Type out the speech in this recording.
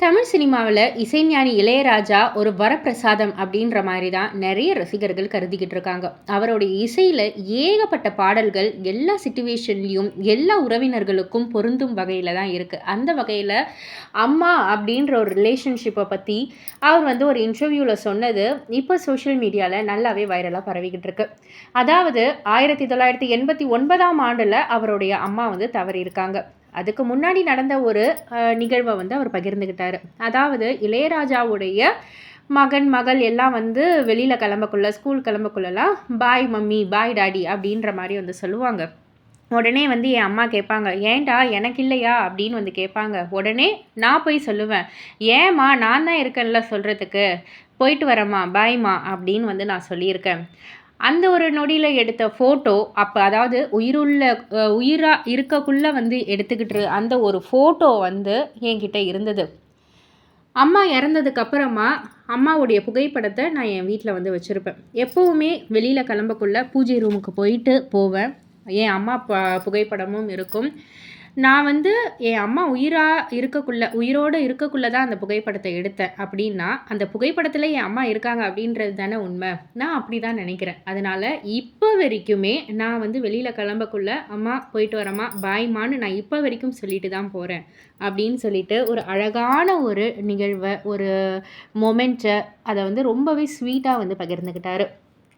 தமிழ் சினிமாவில் இசைஞானி இளையராஜா ஒரு வரப்பிரசாதம் அப்படின்ற மாதிரி தான் நிறைய ரசிகர்கள் கருதிக்கிட்டு இருக்காங்க. அவருடைய இசையில் ஏகப்பட்ட பாடல்கள் எல்லா சுச்சுவேஷன்லேயும் எல்லா உறவினர்களுக்கும் பொருந்தும் வகையில் தான் இருக்குது அந்த வகையில் அம்மா அப்படின்ற ஒரு ரிலேஷன்ஷிப்பை பற்றி அவர் வந்து ஒரு இன்டர்வியூவில் சொன்னது இப்போ சோஷியல் மீடியாவில் நல்லாவே வைரலாக பரவிக்கிட்டு இருக்கு. அதாவது ஆயிரத்தி தொள்ளாயிரத்தி எண்பத்தி ஒன்பதாம் ஆண்டில் அவருடைய அம்மா வந்து தவறியிருக்காங்க. அதுக்கு முன்னாடி நடந்த ஒரு நிகழ்வை வந்து அவர் பகிர்ந்துக்கிட்டார் அதாவது இளையராஜாவுடைய மகன் மகள் எல்லாம் வந்து வெளியில் கிளம்பக்குள்ள ஸ்கூல் கிளம்பக்குள்ளலாம் பாய் மம்மி பாய் டாடி அப்படின்ற மாதிரி வந்து சொல்லுவாங்க. உடனே வந்து என் அம்மா கேட்பாங்க ஏன்டா எனக்கு இல்லையா? அப்படின்னு வந்து கேட்பாங்க. உடனே நான் போய் சொல்லுவேன் ஏம்மா நான் தான் இருக்கேன்ல சொல்கிறதுக்கு போயிட்டு வரேம்மா பாய்மா அப்படின்னு வந்து நான் சொல்லியிருக்கேன். அந்த ஒரு நொடியில் எடுத்த ஃபோட்டோ அப்போ அதாவது உயிருள்ள உயிராக இருக்கக்குள்ளே வந்து எடுத்துக்கிட்டு அந்த ஒரு ஃபோட்டோ வந்து என்கிட்ட இருந்தது. அம்மா இறந்ததுக்கு அப்புறமா அம்மாவுடைய புகைப்படத்தை நான் என் வீட்டில் வந்து வச்சுருப்பேன். எப்போவுமே வெளியில் கிளம்பக்குள்ள பூஜை ரூமுக்கு போயிட்டு போவேன். என் அம்மா ப புகைப்படமும் இருக்கும். நான் வந்து என் அம்மா உயிராக இருக்கக்குள்ள உயிரோடு இருக்கக்குள்ள தான் அந்த புகைப்படத்தை எடுத்தேன். அப்படின்னா அந்த புகைப்படத்தில் என் அம்மா இருக்காங்க அப்படின்றது தானே உண்மை. நான் அப்படி தான் நினைக்கிறேன். அதனால் இப்போ வரைக்குமே நான் வந்து வெளியில் கிளம்பக்குள்ள அம்மா போயிட்டு வரம்மா. பாய்மான்னு நான் இப்போ வரைக்கும் சொல்லிட்டு தான் போகிறேன் அப்படின்னு சொல்லிட்டு ஒரு அழகான ஒரு நிகழ்வை ஒரு மொமெண்ட்டை அதை வந்து ரொம்பவே ஸ்வீட்டாக வந்து பகிர்ந்துக்கிட்டாரு.